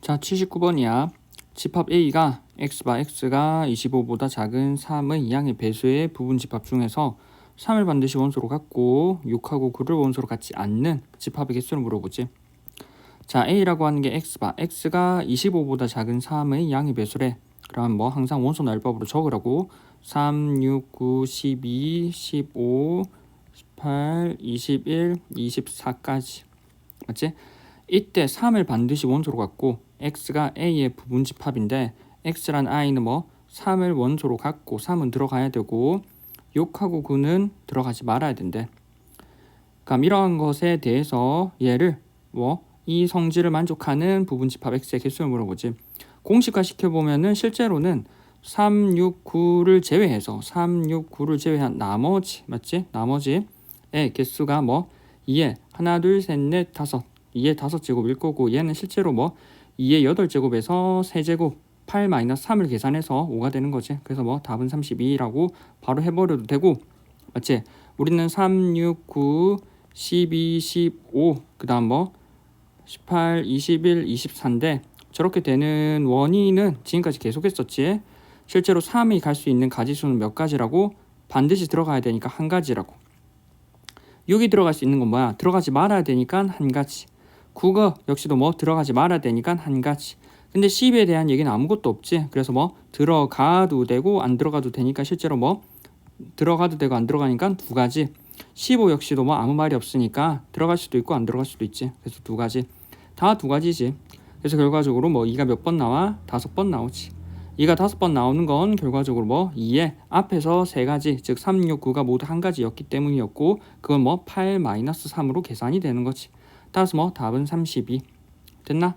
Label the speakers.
Speaker 1: 자, 79번이야. 집합 A가 x바 x가 25보다 작은 3의 양의 배수의 부분 집합 중에서 3을 반드시 원소로 갖고 6하고 9를 원소로 갖지 않는 집합의 개수를 물어보지. 자, A라고 하는 게 x바 x가 25보다 작은 3의 양의 배수래. 그럼 뭐 항상 원소 날법으로 적으라고 3, 6, 9, 12, 15, 18, 21, 24까지. 맞지? 이때 3을 반드시 원소로 갖고 x가 a의 부분 집합인데 x란 i는 뭐 3을 원소로 갖고 3은 들어가야 되고 6하고 9는 들어가지 말아야 된대. 그럼 이러한 것에 대해서 얘를 뭐 이 성질을 만족하는 부분 집합 x의 개수를 물어보지. 공식화 시켜보면은 실제로는 3, 6, 9를 제외해서 3, 6, 9를 제외한 나머지 맞지? 나머지의 개수가 뭐 2에 하나, 둘, 셋, 넷, 다섯 2의 다섯 제곱일 거고 얘는 실제로 뭐 2의 여덟 제곱에서 세제곱 8 마이너스 3을 계산해서 5가 되는 거지. 그래서 뭐 답은 32라고 바로 해버려도 되고 맞지? 우리는 3, 6, 9, 12, 15 그 다음 뭐 18, 21, 24인데 저렇게 되는 원인은 지금까지 계속했었지. 실제로 3이 갈 수 있는 가지수는 몇 가지라고? 반드시 들어가야 되니까 한 가지라고. 6이 들어갈 수 있는 건 뭐야? 들어가지 말아야 되니까 한 가지. 9가 역시도 뭐 들어가지 말아야 되니까 한 가지. 근데 10에 대한 얘기는 아무것도 없지. 그래서 뭐 들어가도 되고 안 들어가도 되니까 실제로 뭐 들어가도 되고 안 들어가니까 두 가지. 15 역시도 뭐 아무 말이 없으니까 들어갈 수도 있고 안 들어갈 수도 있지. 그래서 두 가지. 다 두 가지지. 그래서 결과적으로 뭐 2가 몇 번 나와? 다섯 번 나오지. 2가 다섯 번 나오는 건 결과적으로 뭐 2에 앞에서 세 가지, 즉 3, 6, 9가 모두 한 가지였기 때문이었고 그건 뭐8 마이너스 3으로 계산이 되는 거지. 따라서 뭐 답은 32. 됐나?